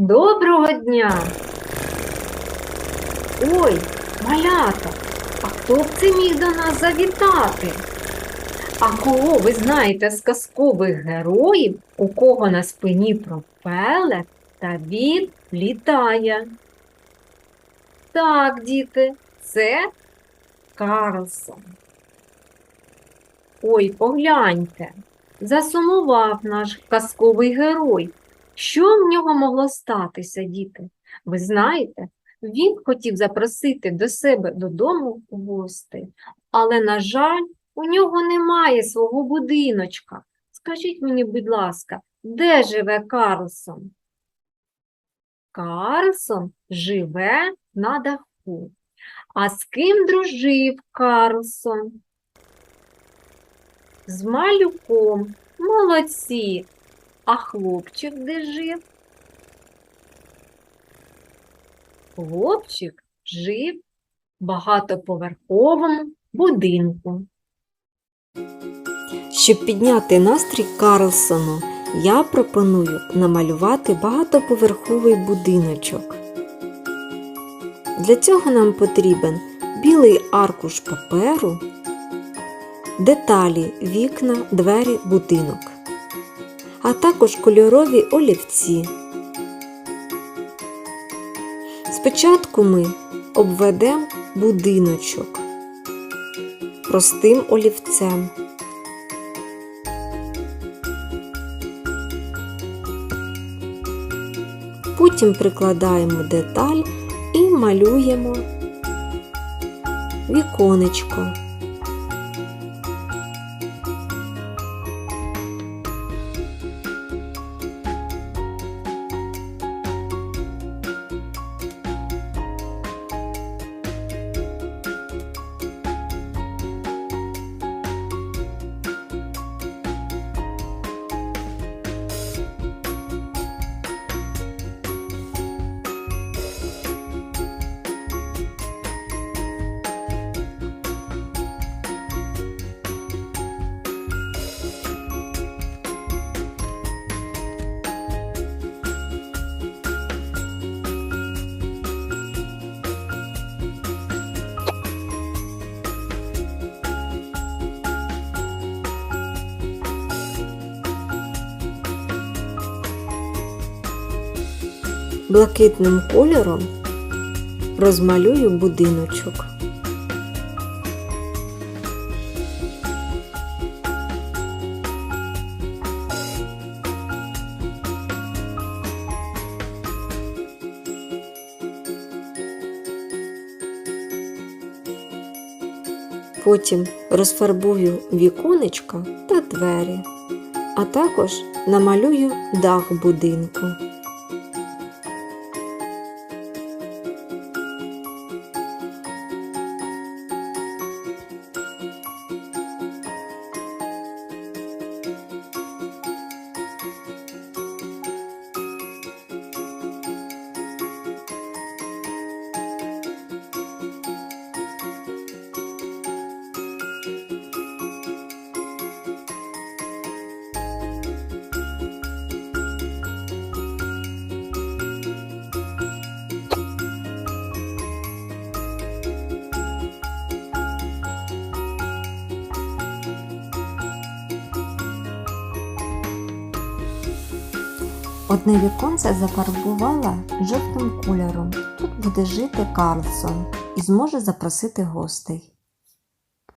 Доброго дня! Ой, малята, а хто б це міг до нас завітати? А кого ви знаєте з казкових героїв, у кого на спині пропелер та він літає? Так, діти, це Карлсон. Ой, погляньте, засумував наш казковий герой. Що в нього могло статися, діти? Ви знаєте, він хотів запросити до себе додому гостей, але, на жаль, у нього немає свого будиночка. Скажіть мені, будь ласка, де живе Карлсон? Карлсон живе на даху. А з ким дружив Карлсон? З малюком. Молодці. А хлопчик де жив? Хлопчик жив в багатоповерховому будинку. Щоб підняти настрій Карлсону, я пропоную намалювати багатоповерховий будиночок. Для цього нам потрібен білий аркуш паперу, деталі, вікна, двері, будинок, а також кольорові олівці. Спочатку ми обведемо будиночок простим олівцем. Потім прикладаємо деталь і малюємо віконечко. Блакитним кольором розмалюю будиночок. Потім розфарбую віконечка та двері, а також намалюю дах будинку. Одне віконце зафарбувала жовтим кольором. Тут буде жити Карлсон і зможе запросити гостей.